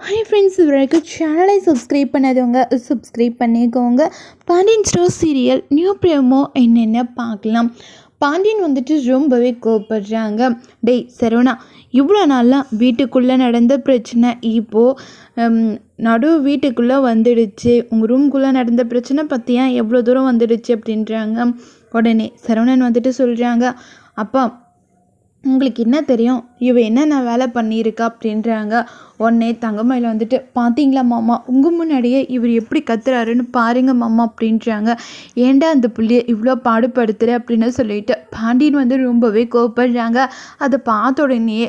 Hi friends இது வரைக்கும் சேனலை சப்ஸ்கிரைப் பண்ணாதவங்க சப்ஸ்கிரைப் பண்ணிக்கோங்க. Pandian stores serial new promo என்னென்ன பார்க்கலாம்? பாண்டியன் வந்துட்டு ரொம்பவே கோபப்படுறாங்க டேய் சரவணா இவ்வளோ நாளாக வீட்டுக்குள்ளே நடந்த பிரச்சனை இப்போது நடு வீட்டுக்குள்ளே வந்துடுச்சு. உங்கள் ரூம்குள்ளே நடந்த பிரச்சனை பற்றியா எவ்வளோ தூரம் வந்துடுச்சு அப்படின்றாங்க. உடனே சரவணன் வந்துட்டு சொல்கிறாங்க அப்பா உங்களுக்கு என்ன தெரியும்? இவ என்னென்ன வேலை பண்ணியிருக்கா அப்படின்றாங்க. உடனே தங்கமயில் வந்துட்டு பார்த்தீங்களா மாமா உங்கள் முன்னாடியே இவர் எப்படி கத்துறாருன்னு பாருங்க மாமா அப்படின்றாங்க. ஏன்டா அந்த புள்ளிய இவ்வளோ பாடுபடுத்துகிற அப்படின்னு சொல்லிட்டு பாண்டியன் வந்து ரொம்பவே கோவப்படுறாங்க. அதை பார்த்த உடனே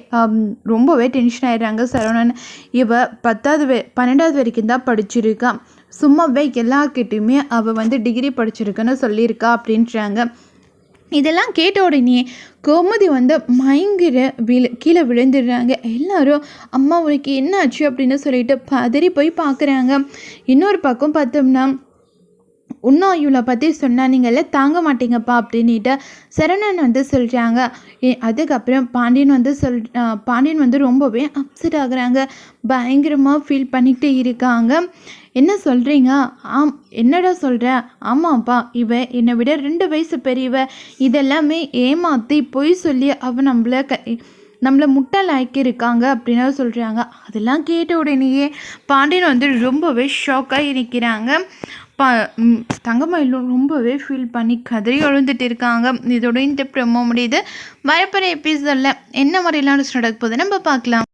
ரொம்பவே டென்ஷன் ஆயிடுறாங்க சரவணன். இவ பத்தாவது வே பன்னெண்டாவது வரைக்கும் தான் படிச்சிருக்கா. சும்மாவே எல்லார்கிட்டையுமே அவள் வந்து டிகிரி படிச்சிருக்குன்னு சொல்லியிருக்கா அப்படின்றாங்க. இதெல்லாம் கேட்ட உடனே கோமதி வந்து மயங்கிற விழு கீழே விழுந்துடுறாங்க. எல்லாரும் அம்மா உனக்கு என்ன ஆச்சு அப்படின்னு சொல்லிட்டு பதறி போய் பார்க்குறாங்க. இன்னொரு பக்கம் பார்த்தோம்னா இன்னும் இவளை பற்றி சொன்னால் நீங்கள் தாங்க மாட்டீங்கப்பா அப்படின்ட்டு சரவணன் வந்து சொல்கிறாங்க அதுக்கப்புறம் பாண்டியன் வந்து சொல் பாண்டியன் வந்து ரொம்பவே அப்செட் ஆகுறாங்க. பயங்கரமாக ஃபீல் பண்ணிக்கிட்டு இருக்காங்க. என்ன சொல்கிறீங்க ஆம் என்னடா சொல்கிற ஆமாப்பா இவ என்னை விட ரெண்டு வயசு பெரியவ. இதெல்லாமே ஏமாற்றி பொய் சொல்லி அவன் நம்மளை க நம்மளை முட்டை லாய்க்கிருக்காங்க அப்படின்னு சொல்கிறாங்க அதெல்லாம் கேட்ட உடனேயே பாண்டியன் வந்து ரொம்பவே ஷாக்காக இருக்கிறாங்க. பா தங்கமயிலும் ரொம்பவே ஃபீல் பண்ணி கதறி எழுந்துட்டு இருக்காங்க. இதோட இந்த ப்ரமோ முடியுது. வரப்போகிற எபிசோடில் என்ன மாதிரிலாம் நடக்க போகுது? நம்ம பார்க்கலாம்.